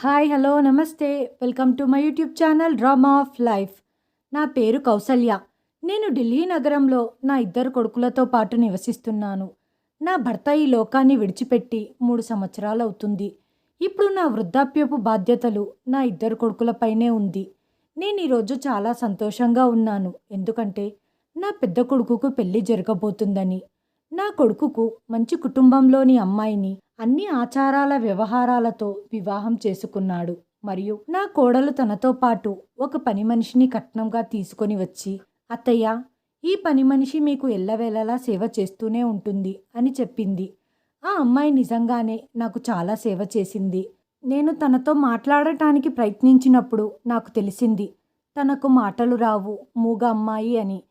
Hi hello నమస్తే welcome to my YouTube channel drama of life నా పేరు కౌసల్య. నేను ఢిల్లీ నగరంలో నా ఇద్దరు కొడుకులతో పాటు నివసిస్తున్నాను. నా భర్త ఈ లోకాన్ని విడిచిపెట్టి మూడు సంవత్సరాలు అవుతుంది. ఇప్పుడు నా వృద్ధాప్యపు బాధ్యతలు నా ఇద్దరు కొడుకులపైనే ఉంది. నేను ఈరోజు చాలా సంతోషంగా ఉన్నాను. ఎందుకంటే నా పెద్ద కొడుకుకు పెళ్ళి జరగబోతుందని. నా కొడుకుకు మంచి కుటుంబంలోని అమ్మాయిని అన్ని ఆచారాల వ్యవహారాలతో వివాహం చేసుకున్నాడు. మరియు నా కోడలు తనతో పాటు ఒక పని మనిషిని కట్నంగా తీసుకొని వచ్చి అత్తయ్య ఈ పని మనిషి మీకు ఎల్లవేళలా సేవ చేస్తూనే ఉంటుంది అని చెప్పింది. ఆ అమ్మాయి నిజంగానే నాకు చాలా సేవ చేసింది. నేను తనతో మాట్లాడటానికి ప్రయత్నించినప్పుడు నాకు తెలిసింది తనకు మాటలు రావు మూగ అమ్మాయి అని.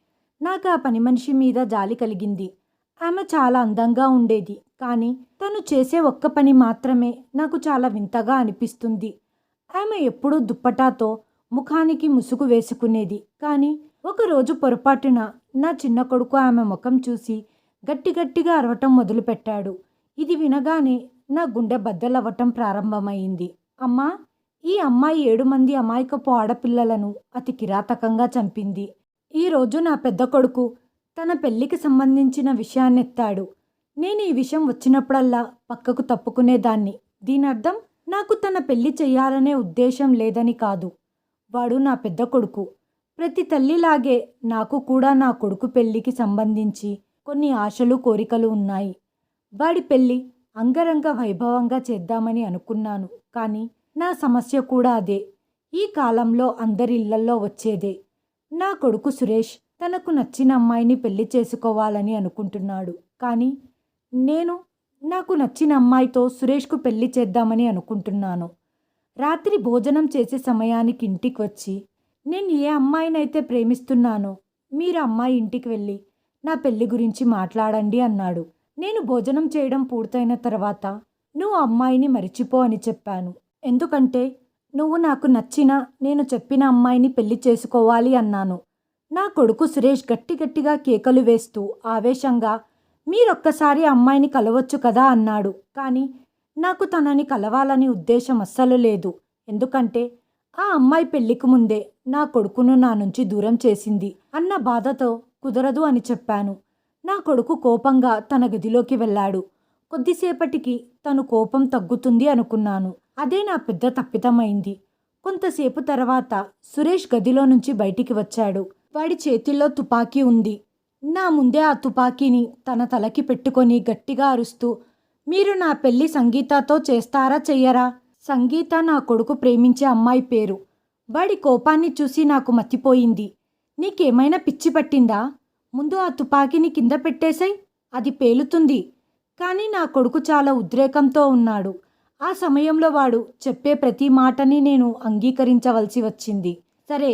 నాకు ఆ పని మనిషి మీద జాలి కలిగింది. ఆమె చాలా అందంగా ఉండేది. కానీ తను చేసే ఒక్క పని మాత్రమే నాకు చాలా వింతగా అనిపిస్తుంది. ఆమె ఎప్పుడూ దుప్పటాతో ముఖానికి ముసుగు వేసుకునేది. కానీ ఒకరోజు పొరపాటున నా చిన్న కొడుకు ఆమె ముఖం చూసి గట్టి గట్టిగా అరవటం మొదలుపెట్టాడు. ఇది వినగానే నా గుండె బద్దలవ్వటం ప్రారంభమైంది. అమ్మా! ఈ అమ్మాయి ఏడు మంది అమాయకపు ఆడపిల్లలను అతి కిరాతకంగా చంపింది. ఈరోజు నా పెద్ద కొడుకు తన పెళ్ళికి సంబంధించిన విషయాన్నెత్తాడు. నేను ఈ విషయం వచ్చినప్పుడల్లా పక్కకు తప్పుకునేదాన్ని. దీని అర్థం నాకు తన పెళ్ళి చెయ్యాలనే ఉద్దేశం లేదని కాదు. వాడు నా పెద్ద కొడుకు. ప్రతి తల్లిలాగే నాకు కూడా నా కొడుకు పెళ్ళికి సంబంధించి కొన్ని ఆశలు కోరికలు ఉన్నాయి. వాడి పెళ్ళి అంగరంగ వైభవంగా చేద్దామని అనుకున్నాను. కానీ నా సమస్య కూడా అదే. ఈ కాలంలో అందరి ఇళ్ళల్లో వచ్చేదే. నా కొడుకు సురేష్ తనకు నచ్చిన అమ్మాయిని పెళ్ళి చేసుకోవాలని అనుకుంటున్నాడు. కానీ నేను నాకు నచ్చిన అమ్మాయితో సురేష్కు పెళ్ళి చేద్దామని అనుకుంటున్నాను. రాత్రి భోజనం చేసే సమయానికి ఇంటికి వచ్చి నేను ఏ అమ్మాయినైతే ప్రేమిస్తున్నానో మీరు అమ్మాయి ఇంటికి వెళ్ళి నా పెళ్ళి గురించి మాట్లాడండి అన్నాడు. నేను భోజనం చేయడం పూర్తయిన తర్వాత నువ్వు అమ్మాయిని మరిచిపో అని చెప్పాను. ఎందుకంటే నువ్వు నాకు నచ్చిన నేను చెప్పిన అమ్మాయిని పెళ్ళి చేసుకోవాలి అన్నాను. నా కొడుకు సురేష్ గట్టి గట్టిగా కేకలు వేస్తూ ఆవేశంగా మీరొక్కసారి అమ్మాయిని కలవచ్చు కదా అన్నాడు. కానీ నాకు తనని కలవాలని ఉద్దేశం అస్సలు లేదు. ఎందుకంటే ఆ అమ్మాయి పెళ్ళికి ముందే నా కొడుకును నా నుంచి దూరం చేసింది అన్న బాధతో కుదరదు అని చెప్పాను. నా కొడుకు కోపంగా తన గదిలోకి వెళ్ళాడు. కొద్దిసేపటికి తను కోపం తగ్గుతుంది అనుకున్నాను. అదే నా పెద్ద తప్పితమైంది. కొంతసేపు తర్వాత సురేష్ గదిలో నుంచి బయటికి వచ్చాడు. వాడి చేతిలో తుపాకీ ఉంది. నా ముందే ఆ తుపాకీని తన తలకి పెట్టుకొని గట్టిగా అరుస్తూ మీరు నా పెళ్ళి సంగీతతో చేస్తారా చెయ్యరా? సంగీత నా కొడుకు ప్రేమించే అమ్మాయి పేరు. వాడి కోపాన్ని చూసి నాకు మతిపోయింది. నీకేమైనా పిచ్చి పట్టిందా? ముందు ఆ తుపాకీని కింద పెట్టేశాయి అది పేలుతుంది. కానీ నా కొడుకు చాలా ఉద్రేకంతో ఉన్నాడు. ఆ సమయంలో వాడు చెప్పే ప్రతి మాటని నేను అంగీకరించవలసి వచ్చింది. సరే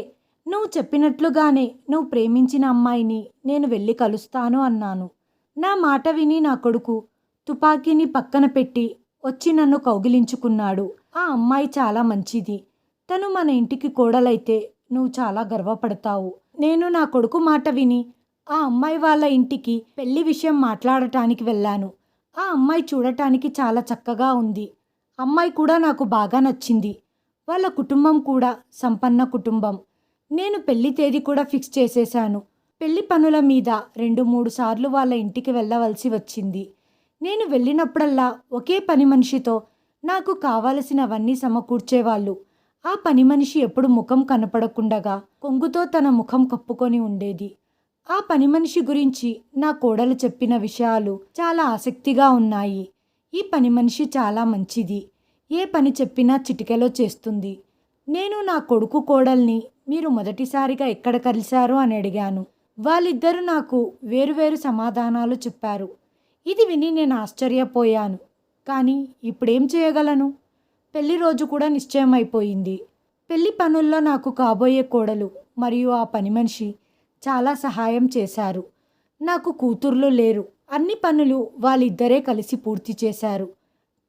నువ్వు చెప్పినట్లుగానే నువ్వు ప్రేమించిన అమ్మాయిని నేను వెళ్ళి కలుస్తాను అన్నాను. నా మాట విని నా కొడుకు తుపాకీని పక్కన పెట్టి వచ్చి నన్ను కౌగిలించుకున్నాడు. ఆ అమ్మాయి చాలా మంచిది. తను మన ఇంటికి కోడలైతే నువ్వు చాలా గర్వపడతావు. నేను నా కొడుకు మాట విని ఆ అమ్మాయి వాళ్ళ ఇంటికి పెళ్ళి విషయం మాట్లాడటానికి వెళ్ళాను. ఆ అమ్మాయి చూడటానికి చాలా చక్కగా ఉంది. అమ్మాయి కూడా నాకు బాగా నచ్చింది. వాళ్ళ కుటుంబం కూడా సంపన్న కుటుంబం. నేను పెళ్ళి తేదీ కూడా ఫిక్స్ చేసేశాను. పెళ్ళి పనుల మీద రెండు మూడు సార్లు వాళ్ళ ఇంటికి వెళ్ళవలసి వచ్చింది. నేను వెళ్ళినప్పుడల్లా ఒకే పని మనిషితో నాకు కావలసినవన్నీ సమకూర్చేవాళ్ళు. ఆ పని మనిషి ఎప్పుడు ముఖం కనపడకుండగా కొంగుతో తన ముఖం కప్పుకొని ఉండేది. ఆ పని మనిషి గురించి నా కోడలు చెప్పిన విషయాలు చాలా ఆసక్తిగా ఉన్నాయి. ఈ పని మనిషి చాలా మంచిది. ఏ పని చెప్పినా చిటికెలో చేస్తుంది. నేను నా కొడుకు కోడల్ని మీరు మొదటిసారిగా ఎక్కడ కలిశారు అని అడిగాను. వాళ్ళిద్దరూ నాకు వేరువేరు సమాధానాలు చెప్పారు. ఇది విని నేను ఆశ్చర్యపోయాను. కానీ ఇప్పుడేం చేయగలను? పెళ్ళి రోజు కూడా నిశ్చయమైపోయింది. పెళ్ళి పనుల్లో నాకు కాబోయే కోడలు మరియు ఆ పని మనిషి చాలా సహాయం చేశారు. నాకు కూతుర్లు లేరు. అన్ని పనులు వాళ్ళిద్దరే కలిసి పూర్తి చేశారు.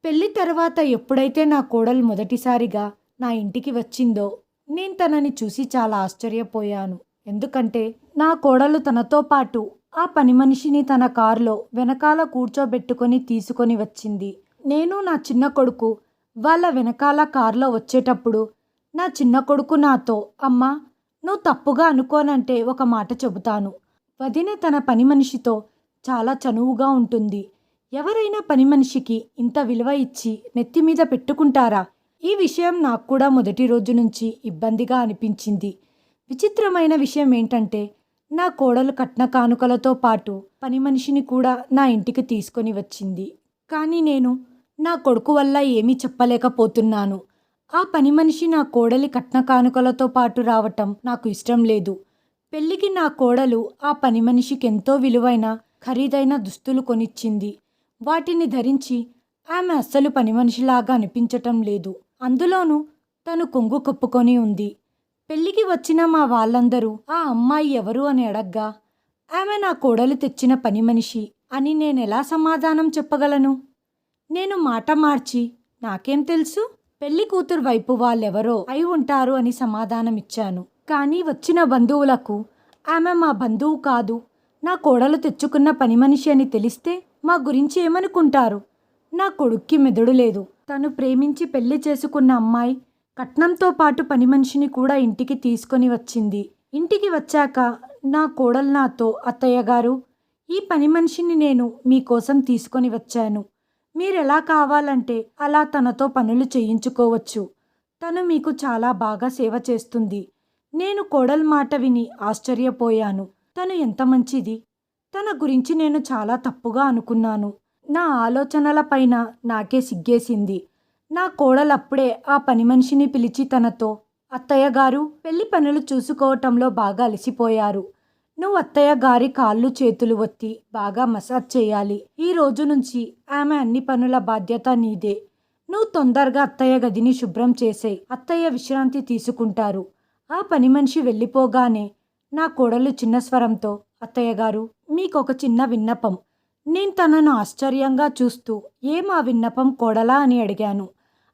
పెళ్ళి తర్వాత ఎప్పుడైతే నా కోడలు మొదటిసారిగా నా ఇంటికి వచ్చిందో నేను తనని చూసి చాలా ఆశ్చర్యపోయాను. ఎందుకంటే నా కోడలు తనతో పాటు ఆ పని మనిషిని తన కారులో వెనకాల కూర్చోబెట్టుకొని తీసుకొని వచ్చింది. నేను నా చిన్న కొడుకు వాళ్ళ వెనకాల కారులో వచ్చేటప్పుడు నా చిన్న కొడుకు నాతో అమ్మా నువ్వు తప్పుగా అనుకోనంటే ఒక మాట చెబుతాను. వదిన తన పని మనిషితో చాలా చనువుగా ఉంటుంది. ఎవరైనా పని మనిషికి ఇంత విలువ ఇచ్చి నెత్తి మీద పెట్టుకుంటారా? ఈ విషయం నాకు కూడా మొదటి రోజు నుంచి ఇబ్బందిగా అనిపించింది. విచిత్రమైన విషయం ఏంటంటే నా కోడలు కట్న కానుకలతో పాటు పని మనిషిని కూడా నా ఇంటికి తీసుకొని వచ్చింది. కానీ నేను నా కొడుకు వల్ల ఏమీ చెప్పలేకపోతున్నాను. ఆ పని మనిషి నా కోడలి కట్న కానుకలతో పాటు రావటం నాకు ఇష్టం లేదు. పెళ్ళికి నా కోడలు ఆ పని మనిషికి ఎంతో విలువైన ఖరీదైన దుస్తులు కొనిచ్చింది. వాటిని ధరించి ఆమె అస్సలు పని మనిషిలాగా అనిపించటం లేదు. అందులోనూ తను కొంగు కప్పుకొని ఉంది. పెళ్ళికి వచ్చిన మా వాళ్ళందరూ ఆ అమ్మాయి ఎవరు అని అడగ్గా ఆమె నా కోడలు తెచ్చిన పని మనిషి అని నేనెలా సమాధానం చెప్పగలను? నేను మాట మార్చి నాకేం తెలుసు? పెళ్ళి కూతురు వైపు వాళ్ళెవరో అయి ఉంటారు అని సమాధానమిచ్చాను కానీ వచ్చిన బంధువులకు ఆమె మా బంధువు కాదు నా కోడలు తెచ్చుకున్న పని మనిషి అని తెలిస్తే మా గురించి ఏమనుకుంటారు? నా కొడుక్కి మెదడు లేదు. తను ప్రేమించి పెళ్ళి చేసుకున్న అమ్మాయి కట్నంతో పాటు పని మనిషిని కూడా ఇంటికి తీసుకొని వచ్చింది. ఇంటికి వచ్చాక నా కోడలు నాతో అత్తయ్య గారు ఈ పని మనిషిని నేను మీకోసం తీసుకొని వచ్చాను. మీరెలా కావాలంటే అలా తనతో పనులు చేయించుకోవచ్చు. తను మీకు చాలా బాగా సేవ చేస్తుంది. నేను కోడల్ మాట విని ఆశ్చర్యపోయాను. తను ఎంత మంచిది? తన గురించి నేను చాలా తప్పుగా అనుకున్నాను. నా ఆలోచనల పైన నాకే సిగ్గేసింది. నా కోడలప్పుడే ఆ పని మనిషిని పిలిచి తనతో అత్తయ్య గారు పెళ్ళి పనులు చూసుకోవటంలో బాగా అలసిపోయారు. నువ్వు అత్తయ్య గారి కాళ్ళు చేతులు ఒత్తి బాగా మసాజ్ చేయాలి. ఈ రోజు నుంచి ఆమె అన్ని పనుల బాధ్యత నీదే. నువ్వు తొందరగా అత్తయ్య గదిని శుభ్రం చేసే అత్తయ్య విశ్రాంతి తీసుకుంటారు. ఆ పని మనిషి వెళ్ళిపోగానే నా కోడలు చిన్న స్వరంతో అత్తయ్య గారు మీకొక చిన్న విన్నపం. నేను తనను ఆశ్చర్యంగా చూస్తూ ఏం ఆ విన్నపం కోడలా? అని అడిగాను.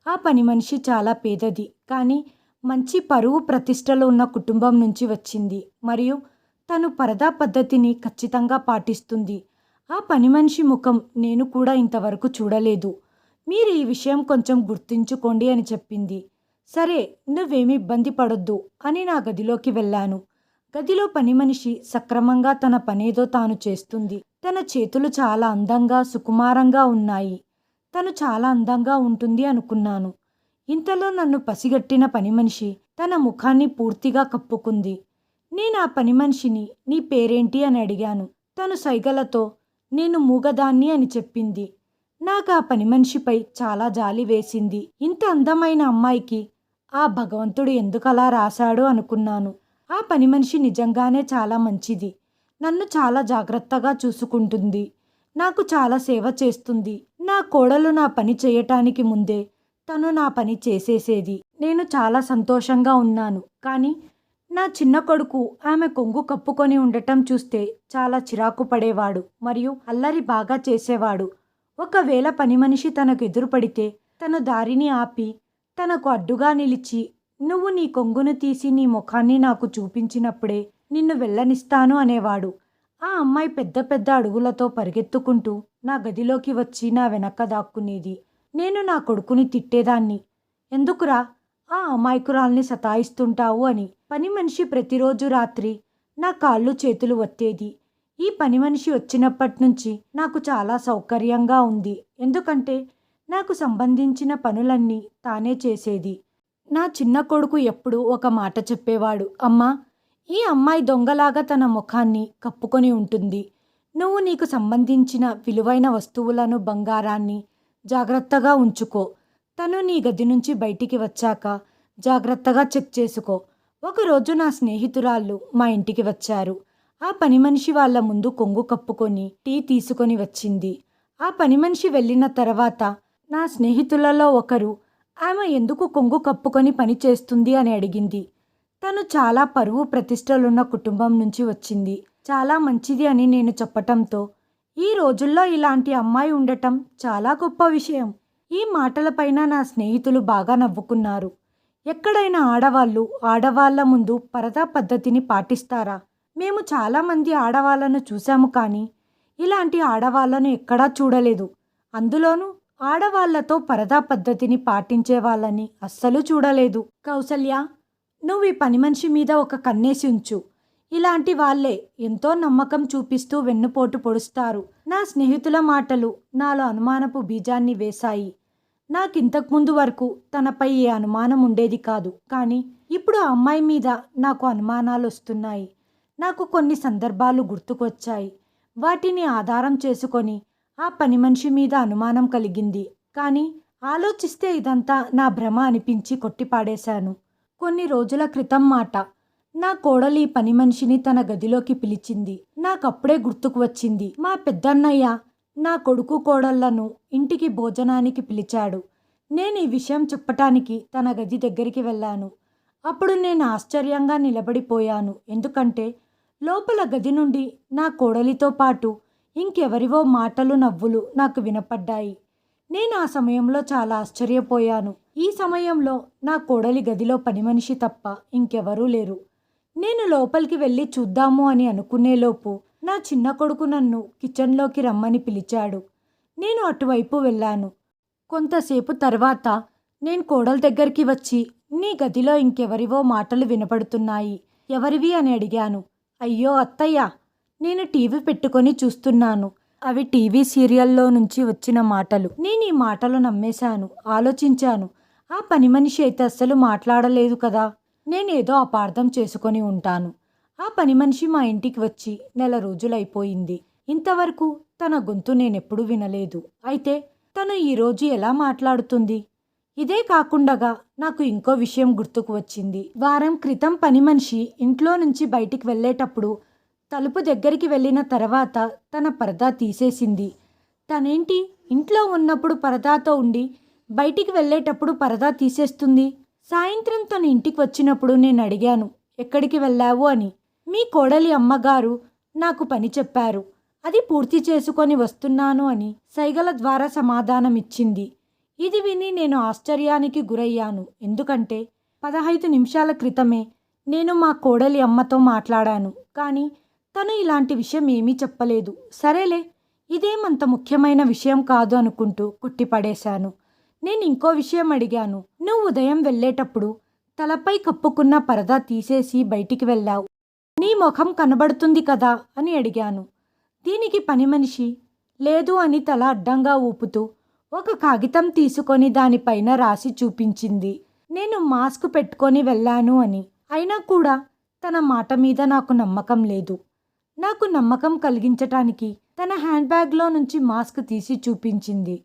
ఆ పని మనిషి చాలా పేదది కానీ మంచి పరువు ప్రతిష్టలు ఉన్న కుటుంబం నుంచి వచ్చింది మరియు తను పరదా పద్ధతిని ఖచ్చితంగా పాటిస్తుంది. ఆ పని మనిషి ముఖం నేను కూడా ఇంతవరకు చూడలేదు. మీరు ఈ విషయం కొంచెం గుర్తుంచుకోండి అని చెప్పింది. సరే నువ్వేమి ఇబ్బంది పడొద్దు అని నా గదిలోకి వెళ్ళాను. గదిలో పని మనిషి సక్రమంగా తన పనేదో తాను చేస్తుంది. తన చేతులు చాలా అందంగా సుకుమారంగా ఉన్నాయి. తను చాలా అందంగా ఉంటుంది అనుకున్నాను. ఇంతలో నన్ను పసిగట్టిన పని మనిషి తన ముఖాన్ని పూర్తిగా కప్పుకుంది. నేను ఆ పని మనిషిని నీ పేరేంటి అని అడిగాను. తను సైగలతో నేను మూగదాన్ని అని చెప్పింది. నాకు ఆ పని మనిషిపై చాలా జాలి వేసింది. ఇంత అందమైన అమ్మాయికి ఆ భగవంతుడు ఎందుకలా రాశాడో అనుకున్నాను. ఆ పని మనిషి నిజంగానే చాలా మంచిది. నన్ను చాలా జాగ్రత్తగా చూసుకుంటుంది. నాకు చాలా సేవ చేస్తుంది. నా కోడలు నా పని చేయటానికి ముందే తను నా పని చేసేసేది. నేను చాలా సంతోషంగా ఉన్నాను. కానీ నా చిన్న కొడుకు ఆమె కొంగు కప్పుకొని ఉండటం చూస్తే చాలా చిరాకు పడేవాడు మరియు అల్లరి బాగా చేసేవాడు. ఒకవేళ పని మనిషి తనకు ఎదురుపడితే తన దారిని ఆపి తనకు అడ్డుగా నిలిచి నువ్వు నీ కొంగును తీసి నీ ముఖాన్ని నాకు చూపించినప్పుడే నిన్ను వెళ్ళనిస్తాను అనేవాడు. ఆ అమ్మాయి పెద్ద పెద్ద అడుగులతో పరిగెత్తుకుంటూ నా గదిలోకి వచ్చి నా వెనక దాక్కునేది. నేను నా కొడుకుని తిట్టేదాన్ని. ఎందుకురా? ఆ అమాయకురాల్ని సతాయిస్తుంటావు అని. పని మనిషి ప్రతిరోజు రాత్రి నా కాళ్ళు చేతులు వత్తేది. ఈ పని మనిషి వచ్చినప్పటి నుంచి నాకు చాలా సౌకర్యంగా ఉంది. ఎందుకంటే నాకు సంబంధించిన పనులన్నీ తానే చేసేది. నా చిన్న కొడుకు ఎప్పుడు ఒక మాట చెప్పేవాడు. అమ్మా ఈ అమ్మాయి దొంగలాగా తన ముఖాన్ని కప్పుకొని ఉంటుంది. నువ్వు నీకు సంబంధించిన విలువైన వస్తువులను బంగారాన్ని జాగ్రత్తగా ఉంచుకో. తను నీ గది నుంచి బయటికి వచ్చాక జాగ్రత్తగా చెక్ చేసుకో. ఒకరోజు నా స్నేహితురాళ్ళు మా ఇంటికి వచ్చారు. ఆ పని మనిషి వాళ్ళ ముందు కొంగు కప్పుకొని టీ తీసుకొని వచ్చింది. ఆ పని మనిషి వెళ్ళిన తర్వాత నా స్నేహితులలో ఒకరు ఆమె ఎందుకు కొంగు కప్పుకొని పని చేస్తుంది? అని అడిగింది. తను చాలా పరువు ప్రతిష్టలున్న కుటుంబం నుంచి వచ్చింది. చాలా మంచిది అని నేను చెప్పటంతో ఈ రోజుల్లో ఇలాంటి అమ్మాయి ఉండటం చాలా గొప్ప విషయం. ఈ మాటలపైన నా స్నేహితులు బాగా నవ్వుకున్నారు. ఎక్కడైనా ఆడవాళ్ళు ఆడవాళ్ళ ముందు పరదా పద్ధతిని పాటిస్తారా? మేము చాలామంది ఆడవాళ్ళను చూశాము కానీ ఇలాంటి ఆడవాళ్ళను ఎక్కడా చూడలేదు. అందులోనూ ఆడవాళ్ళతో పరదా పద్ధతిని పాటించే వాళ్ళని అస్సలు చూడలేదు. కౌసల్య నువ్వు ఈ పని మనిషి మీద ఒక కన్నేసి ఉంచు. ఇలాంటి వాళ్ళే ఎంతో నమ్మకం చూపిస్తూ వెన్నుపోటు పొడుస్తారు. నా స్నేహితుల మాటలు నాలో అనుమానపు బీజాన్ని వేశాయి. నాకింతకుముందు వరకు తనపై ఏ అనుమానం ఉండేది కాదు. కానీ ఇప్పుడు ఆ అమ్మాయి మీద నాకు అనుమానాలు వస్తున్నాయి. నాకు కొన్ని సందర్భాలు గుర్తుకొచ్చాయి. వాటిని ఆధారం చేసుకొని ఆ పని మనిషి మీద అనుమానం కలిగింది. కానీ ఆలోచిస్తే ఇదంతా నా భ్రమ అనిపించి కొట్టిపాడేశాను. కొన్ని రోజుల క్రితం మాట. నా కోడలి పని మనిషిని తన గదిలోకి పిలిచింది. నాకప్పుడే గుర్తుకు వచ్చింది. మా పెద్దన్నయ్య నా కొడుకు కోడళ్ళను ఇంటికి భోజనానికి పిలిచాడు. నేను ఈ విషయం చెప్పటానికి తన గది దగ్గరికి వెళ్ళాను. అప్పుడు నేను ఆశ్చర్యంగా నిలబడిపోయాను. ఎందుకంటే లోపల గది నుండి నా కోడలితో పాటు ఇంకెవరివో మాటలు నవ్వులు నాకు వినపడ్డాయి. నేను ఆ సమయంలో చాలా ఆశ్చర్యపోయాను. ఈ సమయంలో నా కోడలి గదిలో పని మనిషి తప్ప ఇంకెవరూ లేరు. నేను లోపలికి వెళ్ళి చూద్దాము అని అనుకునేలోపు నా చిన్న కొడుకు నన్ను కిచెన్లోకి రమ్మని పిలిచాడు. నేను అటువైపు వెళ్ళాను. కొంతసేపు తర్వాత నేను కోడల దగ్గరికి వచ్చి నీ గదిలో ఇంకెవరివో మాటలు వినపడుతున్నాయి. ఎవరివి? అని అడిగాను. అయ్యో అత్తయ్య నేను టీవీ పెట్టుకొని చూస్తున్నాను. అవి టీవీ సీరియల్లో నుంచి వచ్చిన మాటలు. నేను ఈ మాటలు నమ్మేశాను ఆలోచించాను. ఆ పని మనిషి అయితే అస్సలు మాట్లాడలేదు కదా. నేనేదో అపార్థం చేసుకొని ఉంటాను. ఆ పని మనిషి మా ఇంటికి వచ్చి నెల రోజులైపోయింది. ఇంతవరకు తన గొంతు నేనెప్పుడు వినలేదు. అయితే తను ఈరోజు ఎలా మాట్లాడుతుంది? ఇదే కాకుండగా నాకు ఇంకో విషయం గుర్తుకు వచ్చింది. వారం క్రితం పని మనిషి ఇంట్లో నుంచి బయటికి వెళ్ళేటప్పుడు తలుపు దగ్గరికి వెళ్ళిన తర్వాత తన పరదా తీసేసింది. తనేంటి? ఇంట్లో ఉన్నప్పుడు పరదాతో ఉండి బయటికి వెళ్ళేటప్పుడు పరదా తీసేస్తుంది? సాయంత్రం తన ఇంటికి వచ్చినప్పుడు నేను అడిగాను ఎక్కడికి వెళ్ళావు? అని. మీ కోడలి అమ్మగారు నాకు పని చెప్పారు. అది పూర్తి చేసుకొని వస్తున్నాను అని సైగల ద్వారా సమాధానం ఇచ్చింది ఇది విని నేను ఆశ్చర్యానికి గురయ్యాను. ఎందుకంటే పదహైదు నిమిషాల క్రితమే నేను మా కోడలి అమ్మతో మాట్లాడాను. కానీ తను ఇలాంటి విషయం ఏమీ చెప్పలేదు. సరేలే ఇదేమంత ముఖ్యమైన విషయం కాదు అనుకుంటూ కుట్టిపడేశాను. నేను ఇంకో విషయం అడిగాను. నువ్వు ఉదయం వెళ్ళేటప్పుడు తలపై కప్పుకున్న పరదా తీసేసి బయటికి వెళ్ళావు. నీ ముఖం కనబడుతుంది కదా అని అడిగాను. దీనికి పని మనిషి లేదు అని తల అడ్డంగా ఊపుతూ ఒక కాగితం తీసుకొని దానిపైన రాసి చూపించింది. నేను మాస్క్ పెట్టుకొని వెళ్ళాను అని. అయినా కూడా తన మాట మీద నాకు నమ్మకం లేదు. నాకు నమ్మకం కలిగించటానికి తన హ్యాండ్ బ్యాగ్లో నుంచి మాస్క్ తీసి చూపించింది.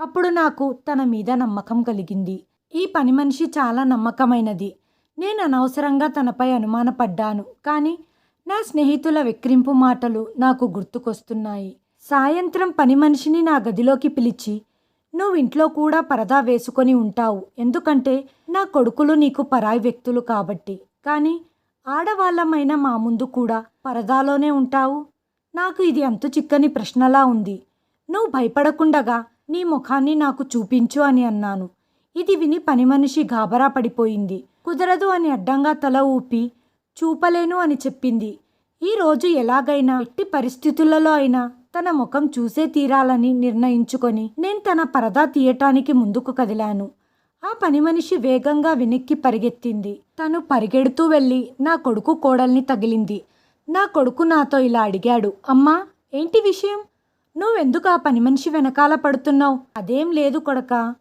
అప్పుడు నాకు తన మీద నమ్మకం కలిగింది. ఈ పని మనిషి చాలా నమ్మకమైనది. నేను అనవసరంగా తనపై అనుమానపడ్డాను. కానీ నా స్నేహితుల విక్రింపు మాటలు నాకు గుర్తుకొస్తున్నాయి. సాయంత్రం పని మనిషిని నా గదిలోకి పిలిచి నువ్వు ఇంట్లో కూడా పరదా వేసుకొని ఉంటావు. ఎందుకంటే నా కొడుకులు నీకు పరాయి వ్యక్తులు కాబట్టి. కానీ ఆడవాళ్ళమైన మా ముందు కూడా పరదాలోనే ఉంటావు. నాకు ఇది అంతు చిక్కని ప్రశ్నలా ఉంది. నువ్వు భయపడకుండగా నీ ముఖాన్ని నాకు చూపించు అని అన్నాను. ఇది విని పని మనిషి గాబరా పడిపోయింది. కుదరదు అని అడ్డంగా తల ఊపి చూపలేను అని చెప్పింది. ఈరోజు ఎలాగైనా ఎట్టి పరిస్థితులలో అయినా తన ముఖం చూసే తీరాలని నిర్ణయించుకొని నేను తన పరదా తీయటానికి ముందుకు కదిలాను. ఆ పని మనిషి వేగంగా వెనక్కి పరిగెత్తింది. తను పరిగెడుతూ వెళ్ళి నా కొడుకు కోడల్ని తగిలింది. నా కొడుకు నాతో ఇలా అడిగాడు. అమ్మా ఏంటి విషయం? నువ్వెందుకు ఆ పని మనిషి వెనకాల పడుతున్నావు? అదేం లేదు కొడక.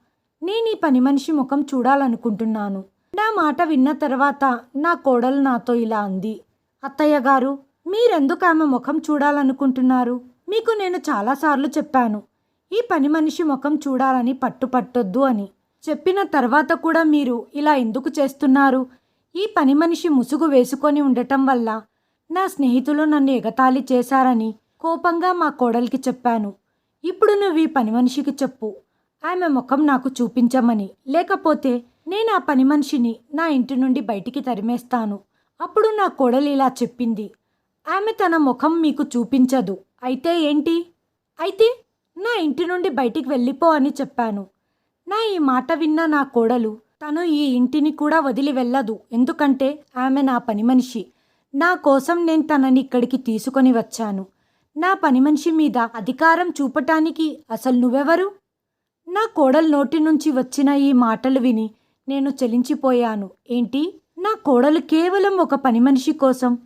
నేను ఈ పని మనిషి ముఖం చూడాలనుకుంటున్నాను. నా మాట విన్న తర్వాత నా కోడలు నాతో ఇలా అంది. అత్తయ్య గారు మీరెందుకు ఆమె ముఖం చూడాలనుకుంటున్నారు? మీకు నేను చాలాసార్లు చెప్పాను. ఈ పని మనిషి ముఖం చూడాలని పట్టుపట్టొద్దు అని. చెప్పిన తర్వాత కూడా మీరు ఇలా ఎందుకు చేస్తున్నారు? ఈ పని మనిషి ముసుగు వేసుకొని ఉండటం వల్ల నా స్నేహితులు నన్ను ఎగతాళి చేశారని కోపంగా మా కోడలికి చెప్పాను. ఇప్పుడు నువ్వు ఈ పని మనిషికి చెప్పు. ఆమె ముఖం నాకు చూపించమని. లేకపోతే నేను ఆ పని మనిషిని నా ఇంటి నుండి బయటికి తరిమేస్తాను. అప్పుడు నా కోడలు ఇలా చెప్పింది. ఆమె తన ముఖం మీకు చూపించదు. అయితే ఏంటి? అయితే నా ఇంటి నుండి బయటికి వెళ్ళిపో అని చెప్పాను. నా ఈ మాట విన్న నా కోడలు తను ఈ ఇంటిని కూడా వదిలి వెళ్ళదు. ఎందుకంటే ఆమె నా పని మనిషి. నా కోసం నేను తనని ఇక్కడికి తీసుకొని వచ్చాను. నా పని మనిషి మీద అధికారం చూపటానికి అసలు నువ్వెవరు? నా కోడలు నోటి నుంచి వచ్చిన ఈ మాటలు విని నేను చలించిపోయాను. ఏంటి? నా కోడలు కేవలం ఒక పని మనిషి కోసం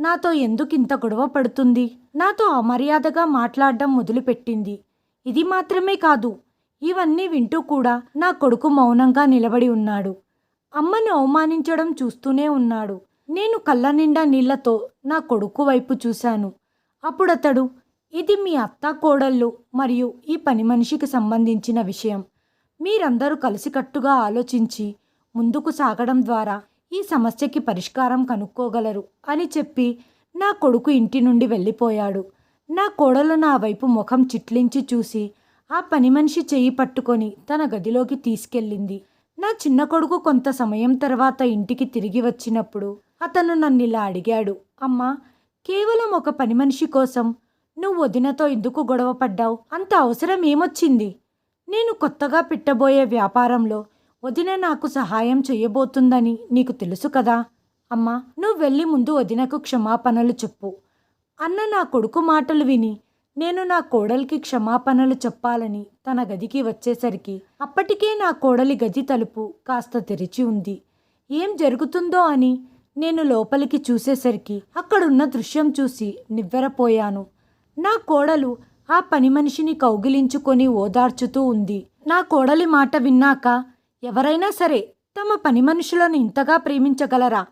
నాతో ఎందుకు ఇంత గొడవ పడుతుంది? నాతో అమర్యాదగా మాట్లాడడం మొదలుపెట్టింది. ఇది మాత్రమే కాదు ఇవన్నీ వింటూ కూడా నా కొడుకు మౌనంగా నిలబడి ఉన్నాడు. అమ్మను అవమానించడం చూస్తూనే ఉన్నాడు. నేను కళ్ళ నిండా నీళ్ళతో నా కొడుకు వైపు చూశాను. అప్పుడతడు ఇది మీ అత్త కోడళ్ళు మరియు ఈ పని మనిషికి సంబంధించిన విషయం. మీరందరూ కలిసికట్టుగా ఆలోచించి ముందుకు సాగడం ద్వారా ఈ సమస్యకి పరిష్కారం కనుక్కోగలరు అని చెప్పి నా కొడుకు ఇంటి నుండి వెళ్ళిపోయాడు. నా కోడలు నా వైపు ముఖం చిట్లించి చూసి ఆ పని మనిషి చెయ్యి పట్టుకొని తన గదిలోకి తీసుకెళ్ళింది. నా చిన్న కొడుకు కొంత సమయం తర్వాత ఇంటికి తిరిగి వచ్చినప్పుడు అతను నన్ను ఇలా అడిగాడు అమ్మా కేవలం ఒక పని మనిషి కోసం నువ్వు వదినతో ఎందుకు గొడవ పడ్డావు? అంత అవసరం ఏమొచ్చింది? నేను కొత్తగా పెట్టబోయే వ్యాపారంలో వదిన నాకు సహాయం చేయబోతుందని నీకు తెలుసు కదా? అమ్మా నువ్వు వెళ్ళి ముందు వదినకు క్షమాపణలు చెప్పు అన్న నా కొడుకు మాటలు విని నేను నా కోడలికి క్షమాపణలు చెప్పాలని తన గదికి వచ్చేసరికి అప్పటికే నా కోడలి గది తలుపు కాస్త తెరిచి ఉంది. ఏం జరుగుతుందో అని నేను లోపలికి చూసేసరికి అక్కడున్న దృశ్యం చూసి నివ్వెరపోయాను. నా కోడలు ఆ పని మనిషిని కౌగిలించుకొని ఓదార్చుతూ ఉంది. నా కోడలి మాట విన్నాక ఎవరైనా సరే తమ పని మనుషులను ఇంతగా ప్రేమించగలరా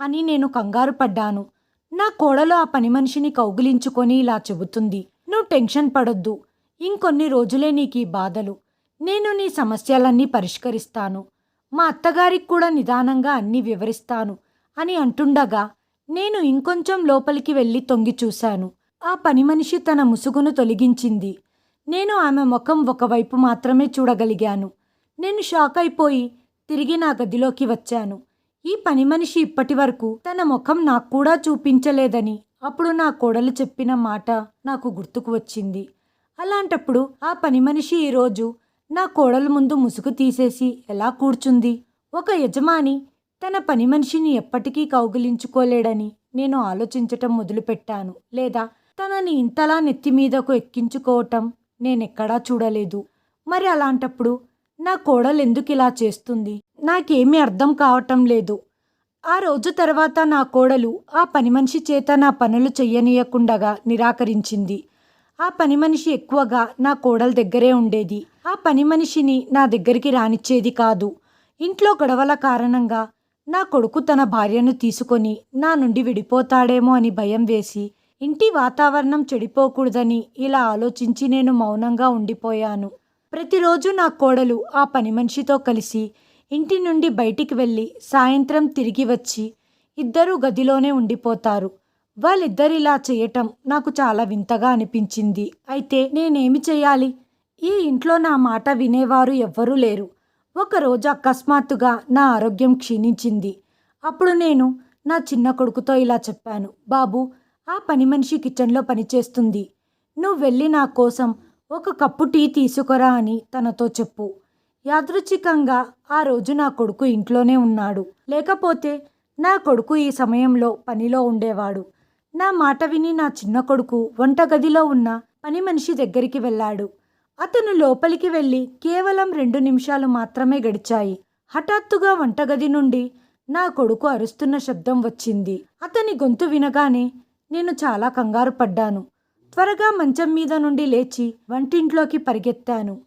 అని నేను కంగారు పడ్డాను. నా కోడలు ఆ పని మనిషిని కౌగిలించుకొని ఇలా చెబుతుంది నువ్వు టెన్షన్ పడొద్దు ఇంకొన్ని రోజులే నీకు ఈ బాధలు. నేను నీ సమస్యలన్నీ పరిష్కరిస్తాను. మా అత్తగారికి కూడా నిదానంగా అన్నీ వివరిస్తాను. అని అంటుండగా నేను ఇంకొంచెం లోపలికి వెళ్ళి తొంగి చూశాను. ఆ పని మనిషి తన ముసుగును తొలగించింది. నేను ఆమె ముఖం ఒకవైపు మాత్రమే చూడగలిగాను. నేను షాక్ అయిపోయి తిరిగి నా గదిలోకి వచ్చాను. ఈ పని మనిషి ఇప్పటి వరకు తన ముఖం నాకు కూడా చూపించలేదని అప్పుడు నా కోడలు చెప్పిన మాట నాకు గుర్తుకు వచ్చింది. అలాంటప్పుడు ఆ పని మనిషి ఈరోజు నా కోడలు ముందు ముసుగు తీసేసి ఎలా కూర్చుంది? ఒక యజమాని తన పని మనిషిని ఎప్పటికీ కౌగిలించుకోలేడని నేను ఆలోచించటం మొదలుపెట్టాను. లేదా తనని ఇంతలా నెత్తి మీదకు ఎక్కించుకోవటం నేనెక్కడా చూడలేదు. మరి అలాంటప్పుడు నా కోడలు ఎందుకు ఇలా చేస్తుంది? నాకేమీ అర్థం కావటం లేదు. ఆ రోజు తర్వాత నా కోడలు ఆ పని మనిషి చేత నా పనులు చెయ్యనీయకుండగా నిరాకరించింది. ఆ పని మనిషి ఎక్కువగా నా కోడల దగ్గరే ఉండేది. ఆ పని మనిషిని నా దగ్గరికి రానిచ్చేది కాదు. ఇంట్లో గొడవల కారణంగా నా కొడుకు తన భార్యను తీసుకొని నా నుండి విడిపోతాడేమో అని భయం వేసి ఇంటి వాతావరణం చెడిపోకూడదని ఇలా ఆలోచించి నేను మౌనంగా ఉండిపోయాను. ప్రతిరోజు నా కోడలు ఆ పని మనిషితో కలిసి ఇంటి నుండి బయటికి వెళ్ళి సాయంత్రం తిరిగి వచ్చి ఇద్దరూ గదిలోనే ఉండిపోతారు. వాళ్ళిద్దరిలా చేయటం నాకు చాలా వింతగా అనిపించింది. అయితే నేనేమి చేయాలి? ఈ ఇంట్లో నా మాట వినేవారు ఎవ్వరూ లేరు. ఒకరోజు అకస్మాత్తుగా నా ఆరోగ్యం క్షీణించింది. అప్పుడు నేను నా చిన్న కొడుకుతో ఇలా చెప్పాను బాబు ఆ పని మనిషి కిచెన్లో పనిచేస్తుంది. నువ్వు వెళ్ళి నా కోసం ఒక కప్పు టీ తీసుకురా అని తనతో చెప్పు. యాదృచ్ఛికంగా ఆ రోజు నా కొడుకు ఇంట్లోనే ఉన్నాడు. లేకపోతే నా కొడుకు ఈ సమయంలో పనిలో ఉండేవాడు. నా మాట విని నా చిన్న కొడుకు వంటగదిలో ఉన్న పని మనిషి దగ్గరికి వెళ్ళాడు. అతను లోపలికి వెళ్ళి కేవలం రెండు నిమిషాలు మాత్రమే గడిచాయి. హఠాత్తుగా వంటగది నుండి నా కొడుకు అరుస్తున్న శబ్దం వచ్చింది. అతని గొంతు వినగానే నేను చాలా కంగారు పడ్డాను. త్వరగా మంచం మీద నుండి లేచి వంటింట్లోకి పరిగెత్తాను.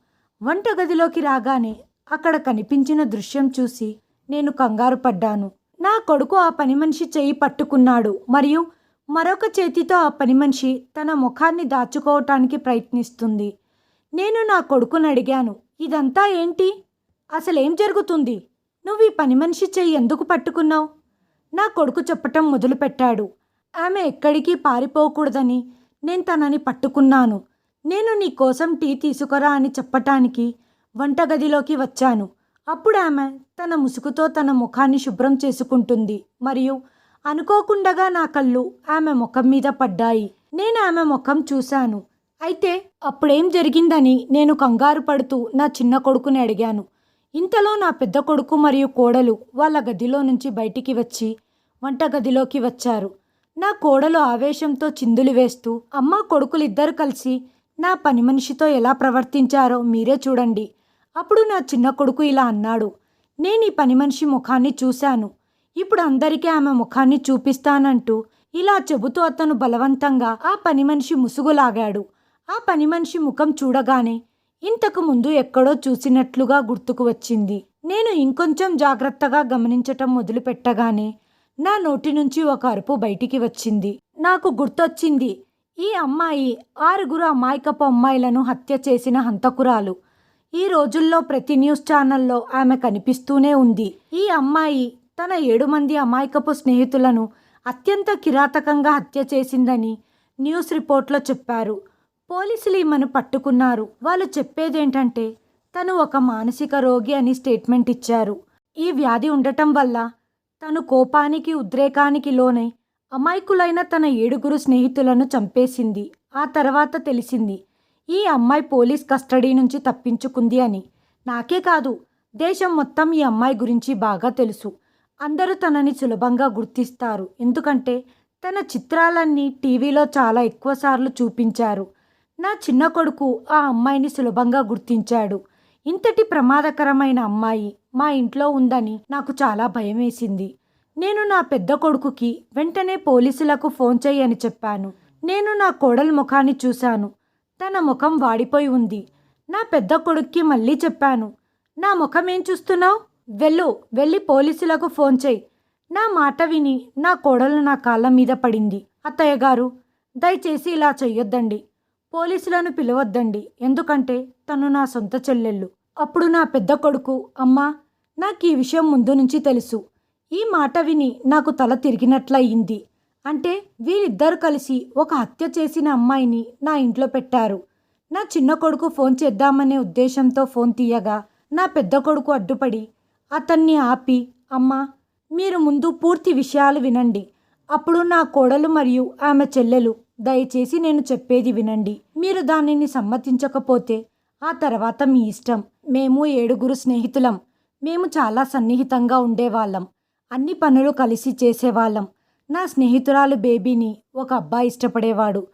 వంటగదిలోకి రాగానే అక్కడ కనిపించిన దృశ్యం చూసి నేను కంగారు పడ్డాను. నా కొడుకు ఆ పని మనిషి చేయి పట్టుకున్నాడు మరియు మరొక చేతితో ఆ పని మనిషి తన ముఖాన్ని దాచుకోవటానికి ప్రయత్నిస్తుంది. నేను నా కొడుకుని అడిగాను ఇదంతా ఏంటి? అసలేం జరుగుతుంది? నువ్వు ఈ పని మనిషి చెయ్యి ఎందుకు పట్టుకున్నావు? నా కొడుకు చెప్పటం మొదలుపెట్టాడు ఆమె ఎక్కడికి పారిపోకూడదని నేను తనని పట్టుకున్నాను. నేను నీ కోసం టీ తీసుకురా అని చెప్పటానికి వంటగదిలోకి వచ్చాను. అప్పుడు ఆమె తన ముసుగుతో తన ముఖాన్ని శుభ్రం చేసుకుంటుంది మరియు అనుకోకుండగా నా కళ్ళు ఆమె ముఖం మీద పడ్డాయి. నేను ఆమె ముఖం చూశాను. అయితే అప్పుడేం జరిగిందని నేను కంగారు పడుతూ నా చిన్న కొడుకుని అడిగాను. ఇంతలో నా పెద్ద కొడుకు మరియు కోడలు వాళ్ళ గదిలో నుంచి బయటికి వచ్చి వంటగదిలోకి వచ్చారు. నా కోడలు ఆవేశంతో చిందులు వేస్తూ అమ్మ కొడుకులిద్దరు కలిసి నా పని మనిషితో ఎలా ప్రవర్తించారో మీరే చూడండి అప్పుడు నా చిన్న కొడుకు ఇలా అన్నాడు. నేను ఈ పని మనిషి ముఖాన్ని చూశాను. ఇప్పుడు అందరికీ ఆమె ముఖాన్ని చూపిస్తానంటూ ఇలా చెబుతూ అతను బలవంతంగా ఆ పని మనిషి ముసుగులాగాడు. ఆ పని మనిషి ముఖం చూడగానే ఇంతకు ముందు ఎక్కడో చూసినట్లుగా గుర్తుకు వచ్చింది. నేను ఇంకొంచెం జాగ్రత్తగా గమనించటం మొదలుపెట్టగానే నా నోటి నుంచి ఒక అరుపు బయటికి వచ్చింది. నాకు గుర్తొచ్చింది ఈ అమ్మాయి ఆరుగురు అమాయకపు అమ్మాయిలను హత్య చేసిన హంతకురాలు. ఈ రోజుల్లో ప్రతి న్యూస్ ఛానల్లో ఆమె కనిపిస్తూనే ఉంది. ఈ అమ్మాయి తన ఏడు మంది అమాయకపు స్నేహితులను అత్యంత కిరాతకంగా హత్య చేసిందని న్యూస్ రిపోర్ట్లో చెప్పారు. పోలీసులు ఈమెను పట్టుకున్నారు. వాళ్ళు చెప్పేదేంటంటే తను ఒక మానసిక రోగి అని స్టేట్మెంట్ ఇచ్చారు. ఈ వ్యాధి ఉండటం వల్ల తను కోపానికి ఉద్రేకానికి లోనై అమాయకులైన తన ఏడుగురు స్నేహితులను చంపేసింది. ఆ తర్వాత తెలిసింది ఈ అమ్మాయి పోలీస్ కస్టడీ నుంచి తప్పించుకుంది అని. నాకే కాదు దేశం మొత్తం ఈ అమ్మాయి గురించి బాగా తెలుసు. అందరూ తనని సులభంగా గుర్తిస్తారు. ఎందుకంటే తన చిత్రాలన్నీ టీవీలో చాలా ఎక్కువసార్లు చూపించారు. నా చిన్న కొడుకు ఆ అమ్మాయిని సులభంగా గుర్తించాడు. ఇంతటి ప్రమాదకరమైన అమ్మాయి మా ఇంట్లో ఉందని నాకు చాలా భయమేసింది. నేను నా పెద్ద కొడుకుకి వెంటనే పోలీసులకు ఫోన్ చేయని చెప్పాను. నేను నా కోడల ముఖాన్ని చూశాను. తన ముఖం వాడిపోయి ఉంది. నా పెద్ద కొడుక్కి మళ్ళీ చెప్పాను. నా ముఖం ఏం చూస్తున్నావు? వెళ్ళు వెళ్ళి పోలీసులకు ఫోన్ చేయి. నా మాట విని నా కోడలు నా కాళ్ళ మీద పడింది. అత్తయ్య గారు దయచేసి ఇలా చెయ్యొద్దండి. పోలీసులను పిలవద్దండి. ఎందుకంటే తను నా సొంత చెల్లెళ్ళు. అప్పుడు నా పెద్ద కొడుకు అమ్మా నాకు ఈ విషయం ముందు నుంచి తెలుసు. ఈ మాట విని నాకు తల తిరిగినట్లయింది. అంటే వీరిద్దరు కలిసి ఒక హత్య చేసిన అమ్మాయిని నా ఇంట్లో పెట్టారు. నా చిన్న కొడుకు ఫోన్ చేద్దామనే ఉద్దేశంతో ఫోన్ తీయగా నా పెద్ద కొడుకు అడ్డుపడి అతన్ని ఆపి అమ్మా మీరు ముందు పూర్తి విషయాలు వినండి. అప్పుడు నా కోడలు మరియు ఆమె చెల్లెలు దయచేసి నేను చెప్పేది వినండి. మీరు దానిని సమ్మతించకపోతే ఆ తర్వాత మీ ఇష్టం. మేము ఏడుగురు స్నేహితులం. మేము చాలా సన్నిహితంగా ఉండేవాళ్ళం. అన్ని పనులు కలిసి చేసేవాళ్ళం. నా స్నేహితురాలు బేబీని ఒక అబ్బాయి ఇష్టపడేవాడు.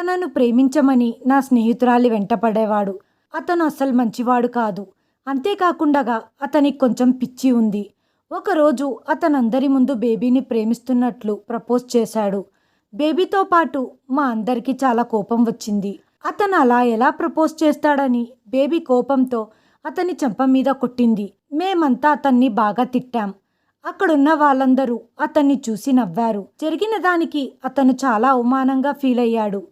తనను ప్రేమించమని నా స్నేహితురాలి వెంటపడేవాడు. అతను అస్సలు మంచివాడు కాదు. అంతేకాకుండా అతనికి కొంచెం పిచ్చి ఉంది. ఒకరోజు అతనందరి ముందు బేబీని ప్రేమిస్తున్నట్లు ప్రపోజ్ చేశాడు. బేబీతో పాటు మా అందరికీ చాలా కోపం వచ్చింది. అతను అలా ఎలా ప్రపోజ్ చేస్తాడని బేబీ కోపంతో అతని చెంప మీద కొట్టింది. మేమంతా అతన్ని బాగా తిట్టాం. అక్కడున్న వాళ్ళందరూ అతన్ని చూసి నవ్వారు. జరిగిన దానికి అతను చాలా అవమానంగా ఫీల్ అయ్యాడు.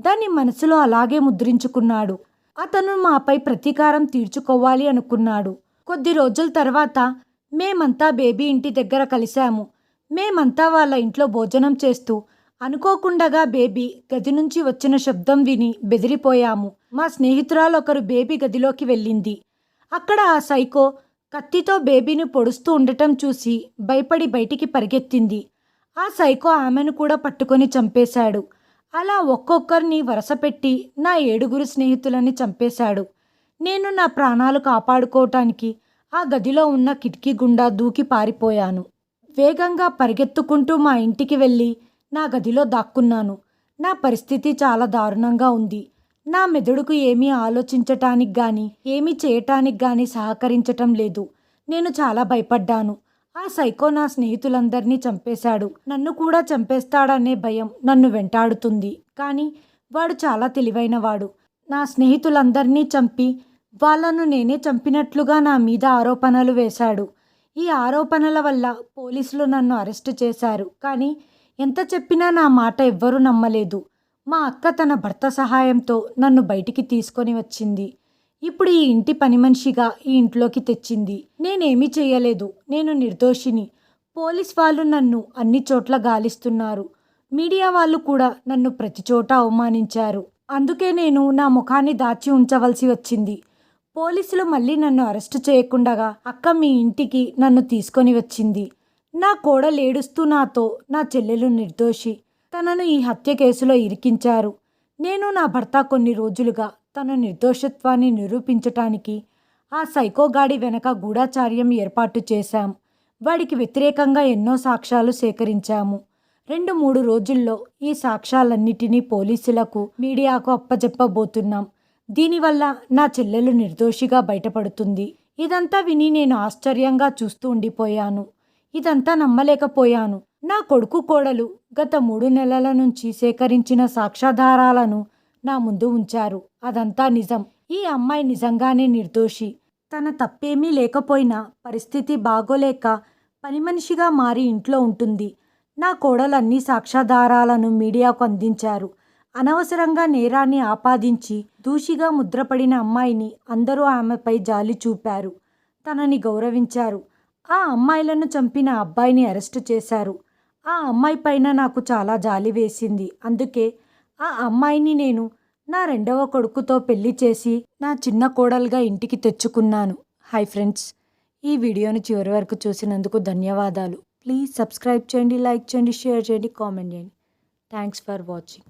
దాన్ని మనసులో అలాగే ముద్రించుకున్నాడు. అతను మాపై ప్రతీకారం తీర్చుకోవాలి అనుకున్నాడు. కొద్ది రోజుల తర్వాత మేమంతా బేబీ ఇంటి దగ్గర కలిశాము. మేమంతా వాళ్ళ ఇంట్లో భోజనం చేస్తూ అనుకోకుండగా బేబీ గది నుంచి వచ్చిన శబ్దం విని బెదిరిపోయాము. మా స్నేహితురాలు ఒకరు బేబీ గదిలోకి వెళ్ళింది. అక్కడ ఆ సైకో కత్తితో బేబీని పొడుస్తూ ఉండటం చూసి భయపడి బయటికి పరిగెత్తింది. ఆ సైకో ఆమెను కూడా పట్టుకొని చంపేశాడు. అలా ఒక్కొక్కరిని వరసపెట్టి నా ఏడుగురు స్నేహితులని చంపేశాడు. నేను నా ప్రాణాలు కాపాడుకోవటానికి ఆ గదిలో ఉన్న కిటికీ గుండా దూకి పారిపోయాను. వేగంగా పరిగెత్తుకుంటూ మా ఇంటికి వెళ్ళి నా గదిలో దాక్కున్నాను. నా పరిస్థితి చాలా దారుణంగా ఉంది. నా మెదడుకు ఏమీ ఆలోచించటానికి కానీ ఏమీ చేయటానికి కానీ సహకరించటం లేదు. నేను చాలా భయపడ్డాను. ఆ సైకో నా స్నేహితులందరినీ చంపేశాడు. నన్ను కూడా చంపేస్తాడనే భయం నన్ను వెంటాడుతుంది. కానీ వాడు చాలా తెలివైనవాడు. నా స్నేహితులందరినీ చంపి వాళ్ళను నేనే చంపినట్లుగా నా మీద ఆరోపణలు వేశాడు. ఈ ఆరోపణల వల్ల పోలీసులు నన్ను అరెస్టు చేశారు. కానీ ఎంత చెప్పినా నా మాట ఎవ్వరూ నమ్మలేదు. మా అక్క తన భర్త సహాయంతో నన్ను బయటికి తీసుకొని వచ్చింది. ఇప్పుడు ఈ ఇంటి పని మనిషిగా ఈ ఇంట్లోకి తెచ్చింది. నేనేమీ చేయలేదు. నేను నిర్దోషిని. పోలీస్ వాళ్ళు నన్ను అన్ని చోట్ల గాలిస్తున్నారు. మీడియా వాళ్ళు కూడా నన్ను ప్రతి చోట అవమానించారు. అందుకే నేను నా ముఖాన్ని దాచి ఉంచవలసి వచ్చింది. పోలీసులు మళ్ళీ నన్ను అరెస్టు చేయకుండగా అక్క మీ ఇంటికి నన్ను తీసుకొని వచ్చింది. నా కోడలు ఏడుస్తూ నాతో నా చెల్లెలు నిర్దోషి. తనను ఈ హత్య కేసులో ఇరికించారు. నేను నా భర్త కొన్ని రోజులుగా తన నిర్దోషత్వాన్ని నిరూపించటానికి ఆ సైకోగాడి వెనక గూఢాచార్యం ఏర్పాటు చేశాం. వాడికి వ్యతిరేకంగా ఎన్నో సాక్ష్యాలు సేకరించాము. రెండు మూడు రోజుల్లో ఈ సాక్ష్యాలన్నిటినీ పోలీసులకు మీడియాకు అప్పజెప్పబోతున్నాం. దీనివల్ల నా చెల్లెలు నిర్దోషిగా బయటపడుతుంది. ఇదంతా విని నేను ఆశ్చర్యంగా చూస్తూ ఉండిపోయాను. ఇదంతా నమ్మలేకపోయాను. నా కొడుకు కోడలు గత మూడు నెలల నుంచి సేకరించిన సాక్ష్యాధారాలను నా ముందు ఉంచారు. అదంతా నిజం. ఈ అమ్మాయి నిజంగానే నిర్దోషి. తన తప్పేమీ లేకపోయినా పరిస్థితి బాగోలేక పని మనిషిగా మారి ఇంట్లో ఉంటుంది. నా కోడలన్నీ సాక్ష్యాధారాలను మీడియాకు అందించారు. అనవసరంగా నేరాన్ని ఆపాదించి దూషిగా ముద్రపడిన అమ్మాయిని అందరూ ఆమెపై జాలి చూపారు. తనని గౌరవించారు. ఆ అమ్మాయిలను చంపిన అబ్బాయిని అరెస్టు చేశారు. ఆ అమ్మాయి పైన నాకు చాలా జాలి వేసింది. అందుకే ఆ అమ్మాయిని నేను నా రెండవ కొడుకుతో పెళ్ళి చేసి నా చిన్న కోడలుగా ఇంటికి తెచ్చుకున్నాను. హాయ్ ఫ్రెండ్స్ ఈ వీడియోని చివరి వరకు చూసినందుకు ధన్యవాదాలు. ప్లీజ్ సబ్స్క్రైబ్ చేయండి లైక్ చేయండి షేర్ చేయండి కామెంట్ చేయండి. Thanks for watching.